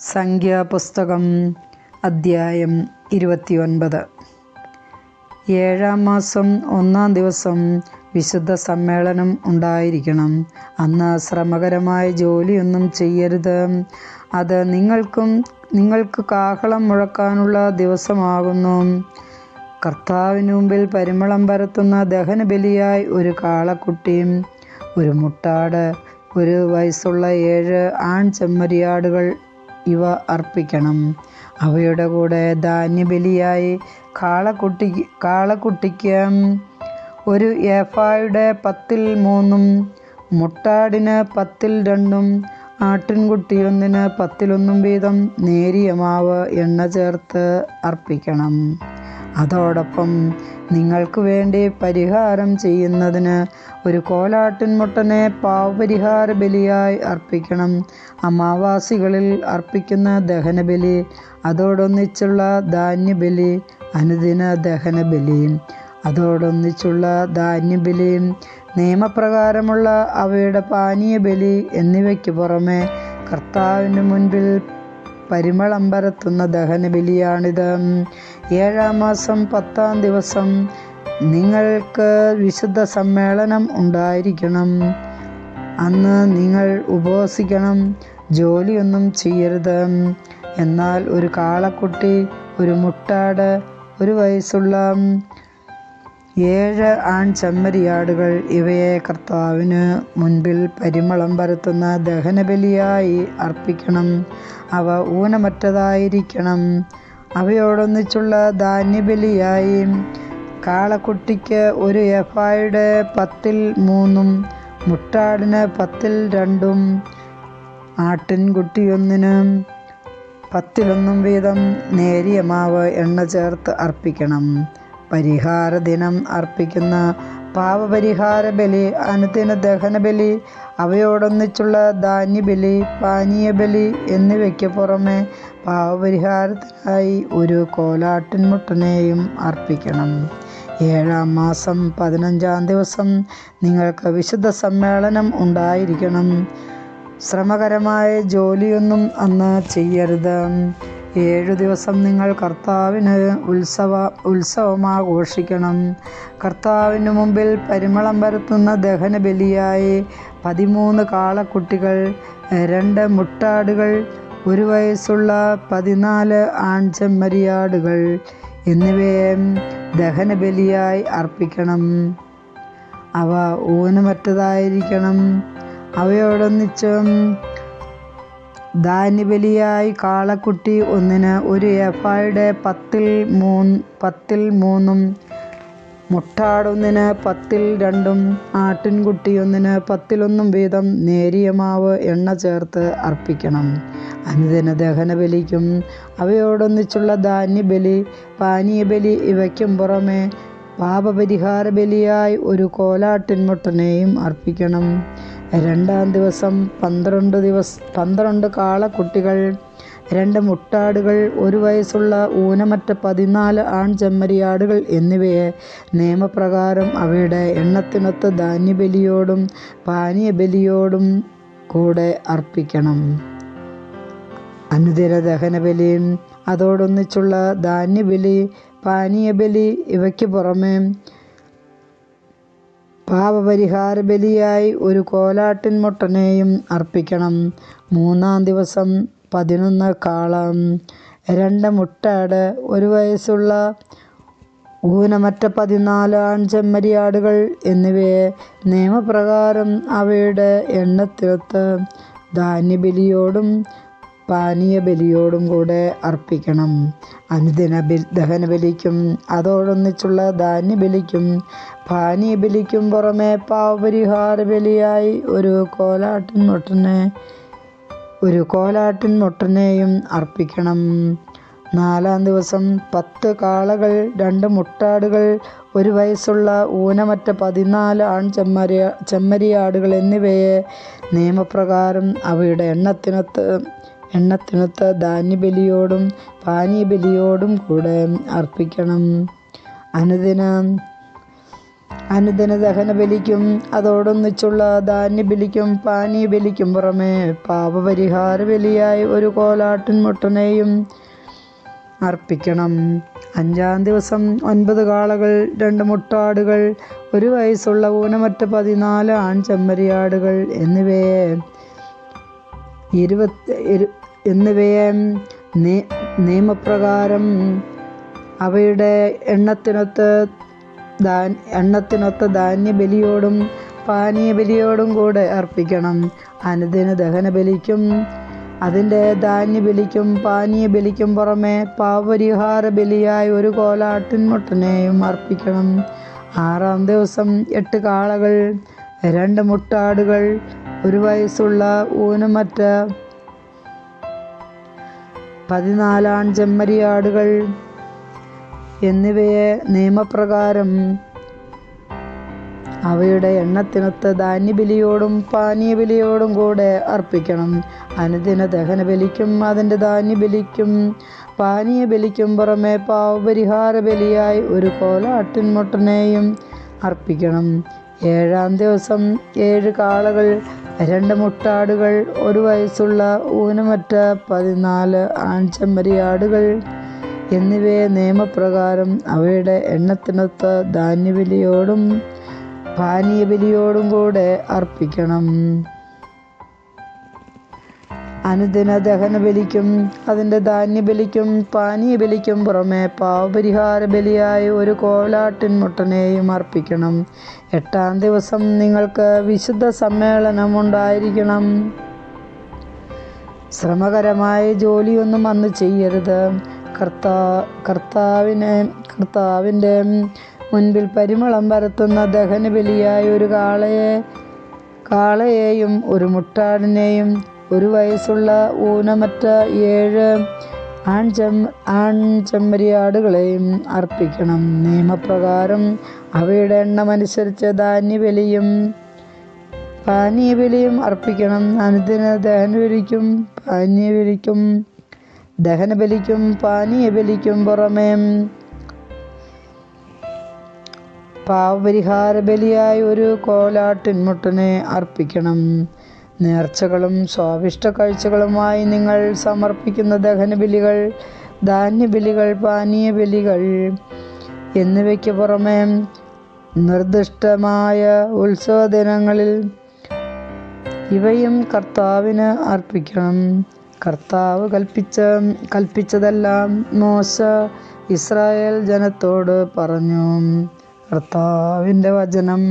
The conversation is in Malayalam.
സംഖ്യാപുസ്തകം അദ്ധ്യായം ഇരുപത്തിയൊൻപത്. ഏഴാം മാസം ഒന്നാം ദിവസം വിശുദ്ധ സമ്മേളനം ഉണ്ടായിരിക്കണം. അന്ന് ശ്രമകരമായ ജോലിയൊന്നും ചെയ്യരുത്. അത് നിങ്ങൾക്കും നിങ്ങൾക്ക് കാഹളം മുഴക്കാനുള്ള ദിവസമാകുന്നു. കർത്താവിന് മുമ്പിൽ പരിമളം പരത്തുന്ന ദഹനബലിയായി ഒരു കാളക്കുട്ടിയും ഒരു മുട്ടാട് ഒരു വയസ്സുള്ള ഏഴ് ആൺ ചെമ്മരിയാടുകൾ ഇവ അർപ്പിക്കണം. അവയുടെ കൂടെ ധാന്യബലിയായി കാളക്കുട്ടി കാളക്കുട്ടിക്ക് ഒരു ഏഫായുടെ പത്തിൽ മൂന്നും മുട്ടാടിന് പത്തിൽ രണ്ടും ആട്ടിൻകുട്ടിയൊന്നിന് പത്തിലൊന്നും വീതം നേരിയ മാവ് എണ്ണ ചേർത്ത് അർപ്പിക്കണം. അതോടൊപ്പം നിങ്ങൾക്ക് വേണ്ടി പരിഹാരം ചെയ്യുന്നതിന് ഒരു കോലാട്ടിൻമുട്ടനെ പാവപരിഹാര ബലിയായി അർപ്പിക്കണം. അമാവാസികളിൽ അർപ്പിക്കുന്ന ദഹനബലി അതോടൊന്നിച്ചുള്ള ധാന്യബലി അനുദിന ദഹനബലി. അതോടൊന്നിച്ചുള്ള ധാന്യബലി നിയമപ്രകാരമുള്ള അവയുടെ പാനീയ ബലി എന്നിവയ്ക്ക് പുറമെ കർത്താവിന് മുൻപിൽ പരിമളം പരത്തുന്ന ദഹനബലിയാണിത്. ഏഴാം മാസം പത്താം ദിവസം നിങ്ങൾക്ക് വിശുദ്ധ സമ്മേളനം ഉണ്ടായിരിക്കണം. അന്ന് നിങ്ങൾ ഉപവസിക്കണം. ജോലിയൊന്നും ചെയ്യരുത്. എന്നാൽ ഒരു കാളക്കുട്ടി ഒരു മുട്ടാട് ഒരു വയസ്സുള്ള ഏഴ് ആൺ ചെമ്മരിയാടുകൾ ഇവയെ കർത്താവിന് മുൻപിൽ പരിമളം പരത്തുന്ന ദഹനബലിയായി അർപ്പിക്കണം. അവ ഊനമറ്റതായിരിക്കണം. അവയോടൊന്നിച്ചുള്ള ധാന്യബലിയായി. കാളക്കുട്ടിക്ക് ഒരു എഫായുടെ പത്തിൽ മൂന്നും മുട്ടാടിന് പത്തിൽ രണ്ടും ആട്ടിൻകുട്ടിയൊന്നിന് പത്തിലൊന്നും വീതം നേരിയ മാവ് എണ്ണ ചേർത്ത് അർപ്പിക്കണം. പരിഹാര ദിനം അർപ്പിക്കുന്ന പാപപരിഹാര ബലി അനുദിന ദഹനബലി അവയോടൊന്നിച്ചുള്ള ധാന്യബലി പാനീയബലി എന്നിവയ്ക്ക് പുറമെ പാവപരിഹാരത്തിനായി ഒരു കോലാട്ടിൻമുട്ടനെയും അർപ്പിക്കണം. ഏഴാം മാസം പതിനഞ്ചാം ദിവസം നിങ്ങൾക്ക് വിശുദ്ധ സമ്മേളനം ഉണ്ടായിരിക്കണം. ശ്രമകരമായ ജോലിയൊന്നും അന്ന് ചെയ്യരുത്. ഏഴു ദിവസം നിങ്ങൾ കർത്താവിന് ഉത്സവ ഉത്സവമാഘോഷിക്കണം. കർത്താവിന് മുമ്പിൽ പരിമളം പരത്തുന്ന ദഹനബലിയായി പതിമൂന്ന് കാളക്കുട്ടികൾ രണ്ട് മുട്ടാടുകൾ ഒരു വയസ്സുള്ള പതിനാല് ആൺചെമ്മരിയാടുകൾ എന്നിവയെ ദഹനബലിയായി അർപ്പിക്കണം. അവ ഊനമറ്റതായിരിക്കണം. അവയോടൊന്നിച്ച് ധാന്യബലിയായി കാളക്കുട്ടി ഒന്നിന് ഒരു എഫായുടെ പത്തിൽ മൂന്ന് പത്തിൽ മൂന്നും മുട്ടാടൊന്നിന് പത്തിൽ രണ്ടും ആട്ടിൻകുട്ടി ഒന്നിന് പത്തിലൊന്നും വീതം നേരിയ മാവ് എണ്ണ ചേർത്ത് അർപ്പിക്കണം. അനുദിന ദഹനബലിക്കും അവയോടൊന്നിച്ചുള്ള ധാന്യബലി പാനീയബലി ഇവയ്ക്കും പുറമെ പാപപരിഹാര ബലിയായി ഒരു കോലാട്ടിൻമുട്ടനെയും അർപ്പിക്കണം. രണ്ടാം ദിവസം പന്ത്രണ്ട് ദിവസം പന്ത്രണ്ട് കാളക്കുട്ടികൾ രണ്ട് മുട്ടാടുകൾ ഒരു വയസ്സുള്ള ഊനമറ്റ പതിനാല് ആൺ ചെമ്മരിയാടുകൾ എന്നിവയെ നിയമപ്രകാരം അവയുടെ എണ്ണത്തിനൊത്ത് ധാന്യബലിയോടും പാനീയബലിയോടും കൂടെ അർപ്പിക്കണം. അനുദിന ദഹനബലിയും അതോടൊന്നിച്ചുള്ള ധാന്യബലി പാനീയബലി ഇവയ്ക്ക് പുറമെ പാപപരിഹാര ബലിയായി ഒരു കോലാട്ടിൻമുട്ടനെയും അർപ്പിക്കണം. മൂന്നാം ദിവസം പതിനൊന്ന് കാളം. രണ്ട് മുട്ടാട് ഒരു വയസ്സുള്ള ഊനമറ്റ പതിനാല് ആൺചെമ്മരിയാടുകൾ എന്നിവയെ നിയമപ്രകാരം അവയുടെ എണ്ണത്തിലത്ത് ധാന്യബലിയോടും പാനീയ ബലിയോടും കൂടെ അർപ്പിക്കണം. അനുദിന ദഹനബലിക്കും അതോടൊന്നിച്ചുള്ള ധാന്യബലിക്കും പാനീയ ബലിക്കും പുറമെ പാവപരിഹാര ബലിയായി ഒരു കോലാട്ടിൻമുട്ടനെ ഒരു കോലാട്ടിൻ മുട്ടനെയും അർപ്പിക്കണം. നാലാം ദിവസം പത്ത് കാളകൾ രണ്ട് മുട്ടാടുകൾ ഒരു വയസ്സുള്ള ഊനമറ്റ പതിനാല് ആൺ ചെമ്മരി ചെമ്മരിയാടുകൾ എന്നിവയെ നിയമപ്രകാരം അവയുടെ എണ്ണത്തിനൊത്ത് എണ്ണത്തിനൊത്ത് ധാന്യബലിയോടും പാനീയബലിയോടും കൂടെ അർപ്പിക്കണം. അനുദിന അനുദിന ദഹന ബലിക്കും അതോടൊന്നിച്ചുള്ള ധാന്യ ബലിക്കും പാനീയ ബലിക്കും പുറമെ പാപപരിഹാര ബലിയായി ഒരു കോലാട്ടിൻ മുട്ടനെയും അർപ്പിക്കണം. അഞ്ചാം ദിവസം ഒൻപത് കാളകൾ രണ്ട് മുട്ടാടുകൾ ഒരു വയസ്സുള്ള ഊനമറ്റ പതിനാല് ആൺചെമ്മരിയാടുകൾ എന്നിവയെ ഇരുപത്തി ഇരു എന്നിവയെ നിയമപ്രകാരം അവയുടെ എണ്ണത്തിനൊത്ത് ധാ എണ്ണത്തിനൊത്ത ധാന്യബലിയോടും പാനീയബലിയോടും കൂടെ അർപ്പിക്കണം. അനുദിന ദഹനബലിക്കും അതിന്റെ ധാന്യബലിക്കും പാനീയബലിക്കും പുറമെ പാവപരിഹാര ബലിയായി ഒരു കോലാട്ടിൻമുട്ടനെയും അർപ്പിക്കണം. ആറാം ദിവസം എട്ട് കാളകൾ രണ്ട് മുട്ടാടുകൾ ഒരു വയസ്സുള്ള ഊനമറ്റ പതിനാലാൺ ചെമ്മരിയാടുകൾ എന്നിവയെ നിയമപ്രകാരം അവയുടെ എണ്ണത്തിനൊത്ത് ധാന്യബലിയോടും പാനീയബലിയോടും കൂടെ അർപ്പിക്കണം. അനുദിന ദഹനബലിക്കും അതിന്റെ ധാന്യബലിക്കും പാനീയബലിക്കും പുറമെ പാവപരിഹാര ബലിയായി ഒരു കോല അട്ടിൻമുട്ടനെയും അർപ്പിക്കണം. ഏഴാം ദിവസം ഏഴ് കാളകൾ രണ്ട് മുട്ടാടുകൾ ഒരു വയസ്സുള്ള ഊനമറ്റ പതിനാല് ആൺചെമ്മരിയാടുകൾ എന്നിവയെ നിയമപ്രകാരം അവയുടെ എണ്ണത്തിനൊത്ത ധാന്യബലിയോടും പാനീയബലിയോടും കൂടെ അർപ്പിക്കണം. അനുദിന ദഹനബലിക്കും അതിന്റെ ധാന്യബലിക്കും പാനീയബലിക്കും പുറമെ പാവപരിഹാര ബലിയായി ഒരു കോലാട്ടിൻ മുട്ടനെയും അർപ്പിക്കണം. എട്ടാം ദിവസം നിങ്ങൾക്ക് വിശുദ്ധ സമ്മേളനം ഉണ്ടായിരിക്കണം. ശ്രമകരമായ ജോലിയൊന്നും അന്ന് ചെയ്യരുത്. കർത്താ കർത്താവിനെ കർത്താവിന്റെ മുൻപിൽ പരിമളം പരത്തുന്ന ദഹനബലിയായ ഒരു കാളയെ കാളയെയും ഒരു മുട്ടാടിനെയും ഒരു വയസ്സുള്ള ഊനമറ്റ ഏഴ് ആൺചം ആൺചെമ്മരിയാടുകളെയും അർപ്പിക്കണം. നിയമപ്രകാരം അവയുടെ എണ്ണമനുസരിച്ച് ധാന്യബലിയും പാനീയബലിയും അർപ്പിക്കണം. അനുദിന ദഹനബലിക്കും പാനീയബലിക്കും ദഹനബലിക്കും പാനീയബലിക്കും പുറമേ. പാവപരിഹാര ബലിയായി ഒരു കോലാട്ടിൻമുട്ടനെ അർപ്പിക്കണം. നേർച്ചകളും സ്വാവിഷ്ട കാഴ്ചകളുമായി നിങ്ങൾ സമർപ്പിക്കുന്ന ദഹനബലികൾ ധാന്യബലികൾ പാനീയ ബലികൾ എന്നിവയ്ക്ക് പുറമെ നിർദ്ദിഷ്ടമായ ഉത്സവ ദിനങ്ങളിൽ ഇവയും കർത്താവിന് അർപ്പിക്കണം. കർത്താവ് കൽപ്പിച്ച കൽപ്പിച്ചതെല്ലാം മോശ ഇസ്രായേൽ ജനത്തോട് പറഞ്ഞു. കർത്താവിന്റെ വചനം.